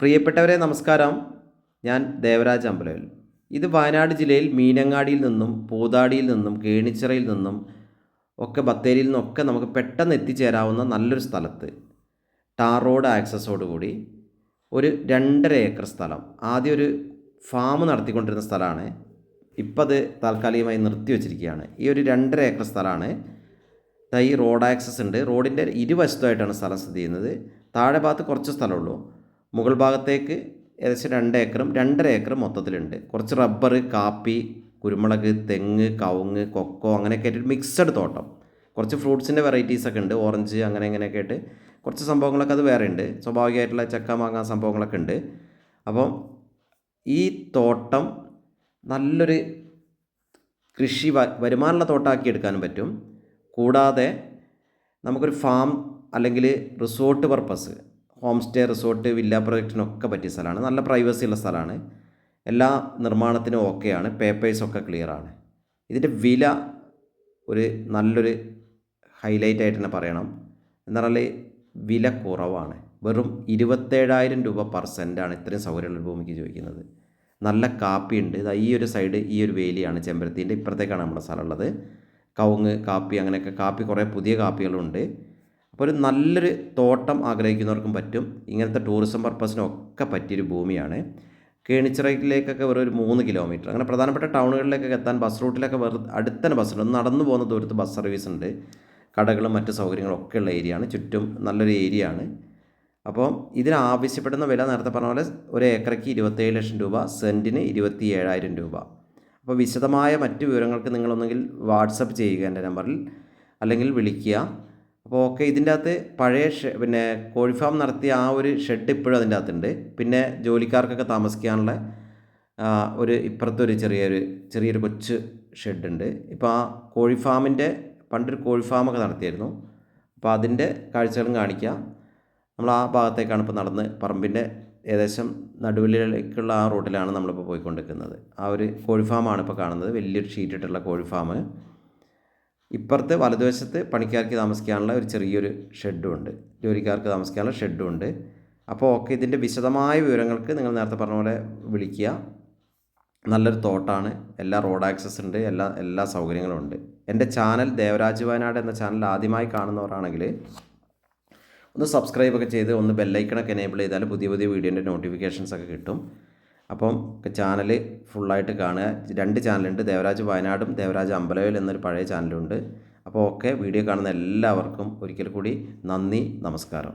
പ്രിയപ്പെട്ടവരെ നമസ്കാരം. ഞാൻ ദേവരാജ് അമ്പലവൽ ഇത് വയനാട് ജില്ലയിൽ മീനങ്ങാടിയിൽ നിന്നും പൂതാടിയിൽ നിന്നും കേണിച്ചിറയിൽ നിന്നും ഒക്കെ ബത്തേരിയിൽ നിന്നൊക്കെ നമുക്ക് പെട്ടെന്ന് എത്തിച്ചേരാവുന്ന നല്ലൊരു സ്ഥലത്ത്. ടാർ റോഡ് ആക്സസോടുകൂടി ഒരു രണ്ടര ഏക്കർ സ്ഥലം. ആദ്യം ഒരു ഫാം നടത്തിക്കൊണ്ടിരുന്ന സ്ഥലമാണ്. ഇപ്പം അത് താൽക്കാലികമായി നിർത്തി വെച്ചിരിക്കുകയാണ്. ഈ ഒരു രണ്ടര ഏക്കർ സ്ഥലമാണ്. ഈ റോഡ് ആക്സസ് ഉണ്ട്. റോഡിന്റെ ഇരുവശത്തായിട്ടാണ് സ്ഥലം സ്ഥിതി ചെയ്യുന്നത്. താഴെ ഭാഗത്ത് കുറച്ച് സ്ഥലമുള്ളൂ. മുകൾ ഭാഗത്തേക്ക് ഏകദേശം രണ്ട് ഏക്കറും രണ്ടര ഏക്കറും മൊത്തത്തിലുണ്ട്. കുറച്ച് റബ്ബർ കാപ്പി കുരുമുളക് തെങ്ങ് കവുങ്ങ് കൊക്കോ അങ്ങനെയൊക്കെ ആയിട്ട് മിക്സഡ് തോട്ടം. കുറച്ച് ഫ്രൂട്ട്സിന്റെ വെറൈറ്റീസ് ഒക്കെ ഉണ്ട്. ഓറഞ്ച് അങ്ങനെ ഇങ്ങനെയൊക്കെ ആയിട്ട് കുറച്ച് സംഭവങ്ങളൊക്കെ അത് വേറെ ഉണ്ട്. സ്വാഭാവികമായിട്ടുള്ള ചക്ക മാങ്ങ സംഭവങ്ങളൊക്കെ ഉണ്ട്. അപ്പം ഈ തോട്ടം നല്ലൊരു കൃഷി വരുമാനമുള്ള തോട്ടമാക്കി എടുക്കാനും പറ്റും. കൂടാതെ നമുക്കൊരു ഫാം അല്ലെങ്കിൽ resort purpose home stay resort villa പ്രൊജക്റ്റിനൊക്കെ പറ്റിയ സ്ഥലമാണ്. നല്ല പ്രൈവസി ഉള്ള സ്ഥലമാണ്. എല്ലാ നിർമ്മാണത്തിനും ഓക്കെയാണ്. പേപ്പേഴ്സൊക്കെ ക്ലിയറാണ്. ഇതിന്റെ വില ഒരു നല്ലൊരു ഹൈലൈറ്റ് ആയിട്ട് തന്നെ പറയണം. എന്ന് പറഞ്ഞാൽ വില കുറവാണ്. വെറും ഇരുപത്തേഴായിരം രൂപ പെർസെന്റാണ് ഇത്രയും സൗകര്യമുള്ള ഭൂമിക്ക് ചോദിക്കുന്നത്. നല്ല കാപ്പി ഉണ്ട് ഇതാ ഈ ഒരു സൈഡ് ഈ ഒരു വേലിയാണ് ചെമ്പരത്തിന്റെ. ഇപ്പുറത്തേക്കാണ് നമ്മുടെ സ്ഥലമുള്ളത് കവുങ്ങ് കാപ്പി അങ്ങനെയൊക്കെ കാപ്പി കുറേ പുതിയ കാപ്പികളുണ്ട്. അപ്പോൾ ഒരു നല്ലൊരു തോട്ടം ആഗ്രഹിക്കുന്നവർക്കും പറ്റും. ഇങ്ങനത്തെ ടൂറിസം പർപ്പസിനൊക്കെ പറ്റിയൊരു ഭൂമിയാണ്. കേണിച്ചിറയിലേക്കൊക്കെ വെറും ഒരു മൂന്ന് കിലോമീറ്റർ അങ്ങനെ പ്രധാനപ്പെട്ട ടൗണുകളിലേക്കൊക്കെ എത്താൻ ബസ് റൂട്ടിലൊക്കെ വെറുതെ അടുത്തന്നെ ബസ് ഉണ്ട് നടന്നു പോകുന്ന ദൂരത്ത് ബസ് സർവീസ് ഉണ്ട്. കടകളും മറ്റ് സൗകര്യങ്ങളും ഒക്കെ ഉള്ള ഏരിയ ആണ്. ചുറ്റും നല്ലൊരു ഏരിയ ആണ്. അപ്പോൾ ഇതിന് ആവശ്യപ്പെടുന്ന വില നേരത്തെ പറഞ്ഞ പോലെ ഒരു ഏക്കറയ്ക്ക് ഇരുപത്തേഴ് ലക്ഷം രൂപ സെന്റിന് ഇരുപത്തി ഏഴായിരം രൂപ. അപ്പോൾ വിശദമായ മറ്റ് വിവരങ്ങൾക്ക് നിങ്ങളൊന്നെങ്കിൽ വാട്സപ്പ് ചെയ്യുക എന്റെ നമ്പറിൽ അല്ലെങ്കിൽ വിളിക്കുക. അപ്പോൾ ഓക്കെ ഇതിന്റെ അകത്ത് പഴയ പിന്നെ കോഴി ഫാം നടത്തിയ ആ ഒരു ഷെഡ് ഇപ്പോഴും അതിന്റെ അകത്തുണ്ട് പിന്നെ ജോലിക്കാർക്കൊക്കെ താമസിക്കാനുള്ള ഒരു ഇപ്പുറത്തൊരു ചെറിയൊരു ചെറിയൊരു ഷെഡ് ഷെഡുണ്ട്. ഇപ്പോൾ ആ കോഴി ഫാമിന്റെ പണ്ടൊരു കോഴി ഫാമൊക്കെ നടത്തിയായിരുന്നു. അപ്പോൾ അതിന്റെ കാഴ്ചകളും കാണിക്കാം. നമ്മൾ ആ ഭാഗത്തേക്കാണ് ഇപ്പോൾ നടന്ന് പറമ്പിന്റെ ഏകദേശം നടുവിലേക്കുള്ള ആ റൂട്ടിലാണ് നമ്മളിപ്പോൾ പോയിക്കൊണ്ടിരിക്കുന്നത്. ആ ഒരു കോഴി ഫാമാണ് ഇപ്പോൾ കാണുന്നത്. വലിയൊരു ഷീറ്റ് ഇട്ടുള്ള കോഴി ഫാം. ഇപ്പുറത്ത് വലതുവശത്ത് പണിക്കാർക്ക് താമസിക്കാനുള്ള ഒരു ചെറിയൊരു ഷെഡും ഉണ്ട് ജോലിക്കാർക്ക് താമസിക്കാനുള്ള ഷെഡും ഉണ്ട് അപ്പോൾ ഓക്കെ ഇതിന്റെ വിശദമായ വിവരങ്ങൾക്ക് നിങ്ങൾ നേരത്തെ പറഞ്ഞ പോലെ വിളിക്കുക. നല്ലൊരു തോട്ടാണ്. എല്ലാ റോഡ് ആക്സസ് ഉണ്ട്. എല്ലാ എല്ലാ സൗകര്യങ്ങളും ഉണ്ട്. എന്റെ ചാനൽ ദേവരാജ് വയനാട് എന്ന ചാനൽ ആദ്യമായി കാണുന്നവരാണെങ്കിൽ ഒന്ന് സബ്സ്ക്രൈബ് ഒക്കെ ചെയ്ത് ഒന്ന് ബെല്ലൈക്കണൊക്കെ എനേബിൾ ചെയ്താൽ പുതിയ പുതിയ വീഡിയോന്റെ നോട്ടിഫിക്കേഷൻസ് ഒക്കെ കിട്ടും. അപ്പം ചാനൽ ഫുള്ളായിട്ട് കാണുക. രണ്ട് ചാനലുണ്ട് ദേവരാജ് വയനാടും ദേവരാജ് അമ്പലവേൽ എന്നൊരു പഴയ ചാനലുണ്ട് അപ്പോൾ ഓക്കെ വീഡിയോ കാണുന്ന എല്ലാവർക്കും ഒരിക്കൽ കൂടി നന്ദി നമസ്കാരം.